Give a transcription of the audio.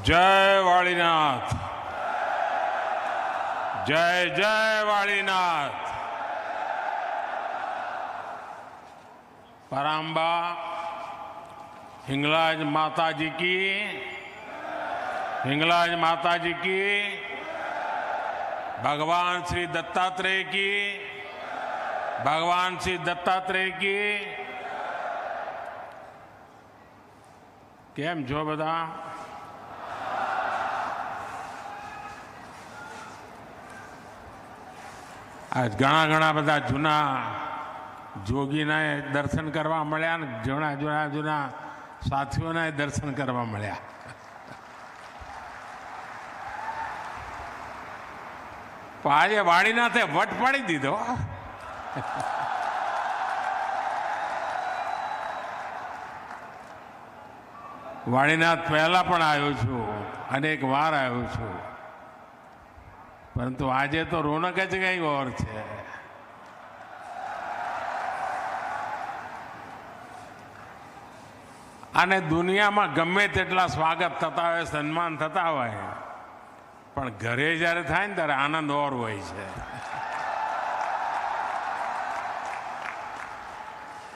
જય વાળીનાથ જય જય વાળીનાથ પરાંબા हिंगलाज माता जी की हिंगलाज माता जी की भगवान श्री दत्तात्रेय की भगवान श्री दत्तात्रेय की કેમ છો બધા આજ ઘણા ઘણા બધા જૂના જોગીના દર્શન કરવા મળ્યા ને જૂના જૂના જૂના સાથીઓના દર્શન કરવા મળ્યા. આજે વાડીનાથે વટ પાડી દીધો. વાણીનાથ પહેલા પણ આવ્યો છું, અનેક વાર આવ્યો છું. પરંતુ આજે તો રોનક જ કંઈક ઓર છે. અને દુનિયામાં ગમે તેટલા સ્વાગત થતા હોય, સન્માન થતા હોય, પણ ઘરે જ્યારે થાય ને ત્યારે આનંદ ઓર હોય છે.